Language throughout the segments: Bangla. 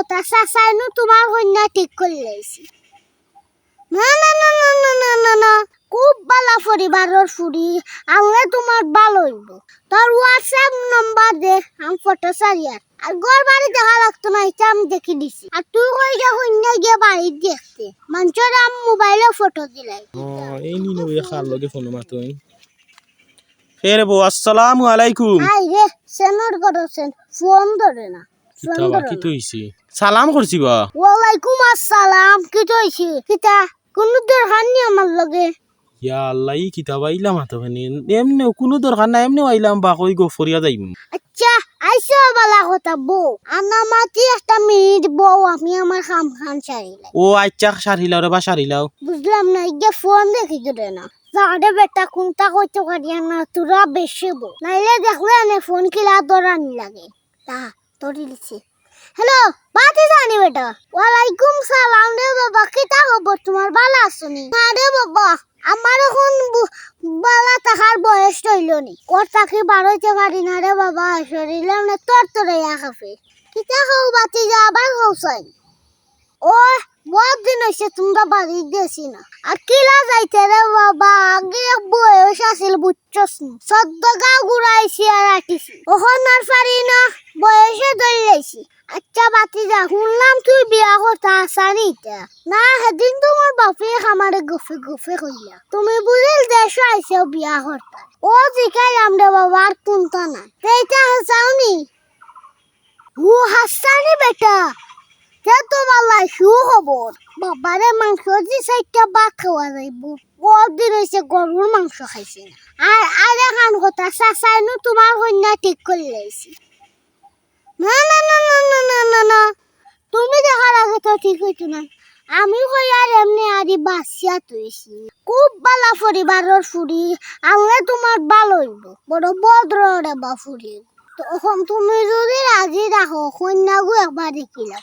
কথা চাচাইনো তোমার কন্যা ঠিক করে লাইছি না না না না না না না না খুব ভালো পরিবারের ফুরি তোমার ভালো হইব তোর হোয়াটসঅ্যাপ নাম্বার দে আমি ফটো সারিয়ার আর ঘর বাড়ি দেখা লাগতো না এটা আমি দেখি দিছি। আর তুই কই যা কন্যা গিয়ে বাড়ি দেখতে। মানুষের আমি মোবাইলে ফটো দিলাই এই খার লগে ফোন ফের বউ আসসালামু আলাইকুম। আই রে সেনর করছেন ফোন ধরে না। কিতা বা কি তৈছি সালাম করছি বা। ওয়ালাইকুম আসসালাম কি তৈছি কিতা? কোন দরকার নেই আমার লগে। ইয়া আল্লাহ ই কিতাব আইলাম ফানি এমনি কোনো দরকার নাই এমনি আইলাম বা কই গো ফরিয়া যাইম। আচ্ছা আইসো বালা কথা বউ। আনা মাতি একটা মিনিট বউ আমি আমার খাম খান সারিলাই ও আচ্ছা সারিলাও রে বা সারিলাও বুঝলাম না ইয়ে ফোন দেখি না। যারে বেটা কোনটা কইতে পারি না তোরা বেশি বউ। নাইলে দেখলে ফোন কিলা দরানি লাগে। তা তোরি লিছি হ্যালো বাতি জানি বেটা। ওয়ালাইকুম সালাম রে বাবা কিতা খবর তোমার ভালো আছনি না? রে বাবা আমার এখন বালা থাকার বয়স হইল নি। ওর তাকে বাড়াইতে পারি না রে বাবা শরীরে না তোর তোরে খাফে কিতা খাও বাতি যা আবার খাও চাই। ও বহুত দিন হয়েছে তোমরা বাড়ি গেছি না। আর কিলা যাইতে রে বাবা, আগে বয়স আছিল, বুঝছস সদ্য গাও ঘুরাইছি আর আটিছি ওখন আর পারি না, বয়সে ধরে আচ্ছা বাতি যা, শুনলাম তুই বিয়া কথা না সেদিন তোমার বাপে তুমি বুঝিল দেশ আইসে বিয়া করতা ও জিকাইলাম রে বাবা আর কোনটা না সেইটা হাসাওনি ও হাসানি বেটা? কে তো বালাই শু খবর বাবারে মাংস যে সাইডটা ভাত খাওয়া যাইব। দিন হয়েছে গরুর মাংস খাইছে। আর আর এখন কথা, চাচাইনো তোমার কন্যা ঠিক করে লাইছি না না না না না না না না। তুমি দেখার আগে তো ঠিক হইতো না। আমি কই আর এমনি আরি বাসিয়া তুইছি খুব ভালো পরিবারের ফুরি আনলে তোমার ভালো হইব। বড় ভদ্র রে বা ফুরি তখন তুমি যদি রাজি রাখো কন্যাগু একবার দেখিলাম।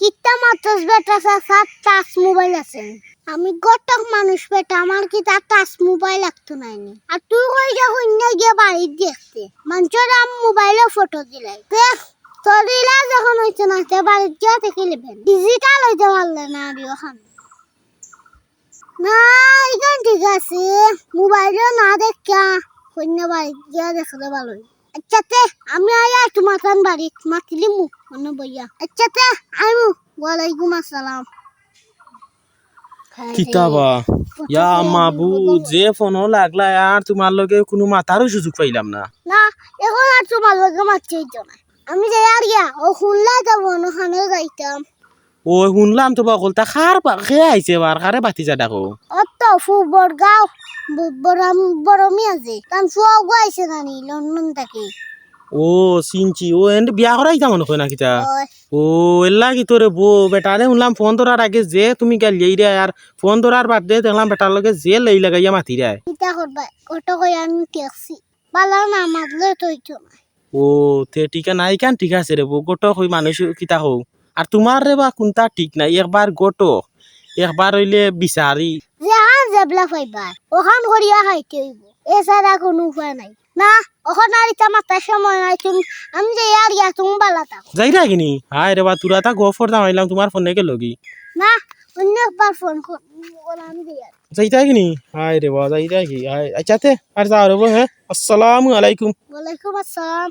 কিতা মাত্রস বেটা সাত টাচ মোবাইল আছে। আমি গোটক মানুষ বেটা, আমার কি তার টাচ মোবাইল লাগতো নাইনি। আর তুই কই যা শূন্য গিয়ে বাড়ি দেখতে? মানুষের আম মোবাইলে ফটো দিলাই। দেখ, তোর যখন হইছে না, তে বাড়ির গিয়ে দেখে নেবেন। ডিজিটাল হইতে পারলে না আর ওখান না এখান ঠিক আছে। মোবাইলে না দেখা শূন্য বাড়ি গিয়ে দেখতে ভালো আচ্ছা তে আমি আয়া তোমার কান বাড়ি মাতিলি মু মনে বইয়া। আচ্ছা তে আইমু ওয়ালাইকুম আসসালাম। কিতাবা ইয়া মাবু যে ফোন লাগলা আর তোমার লগে কোনো মাথারও সুযোগ পাইলাম না। না এখন আর তোমার লগে মারছে না। আমি যাই আর গিয়া ও শুনলাই যাব ওখানেও যাইতাম। ও শুনলাম তো বকল তা খার পা- খে আইছে বার খারে বাতি যা ডাকো অত ফুবর গাও বড় মিয়া যে তান গাইছে নানি লন্ডন থেকে ও চিনছি ও এন্ড বিয়া করাই যাম নয় না ওই, ও এল্লা কি তোরে বো বেটারে শুনলাম ফোন ধরার আগে যে তুমি গেলিয়ে রে আর ফোন ধরার বাদ দিয়ে দেখলাম বেটার লগে যে লই লাগাইয়া মাতি রে। কিতা করবা কই আমি পালা না মাতলে তৈতো না। ও তে টিকা নাই কেন ঠিক আছে রে বো গোটো হই মানুষ কিতা হও। আর তোমার রে বা কোনটা ঠিক নাই একবার গোটো একবার হইলে বিচারি জেবলা ফাইবার ওখান করিয়া খাইতে হইব এছাড়া কোনো উপায় নাই। না ওখান আর ইটা সময় নাই তুমি। আমি যে আর গিয়া তুমি বালা থাকো যাই রা কিনি হায় রে বা তুরা তা গফর দাম আইলাম তোমার ফোনে কে লগি। না অন্য একবার ফোন করলাম যাইতা কিনি হায় রে বা যাইতা কি হায় আচ্ছা তে আর যাও রে হ্যাঁ আসসালামু আলাইকুম। ওয়ালাইকুম আসসালাম।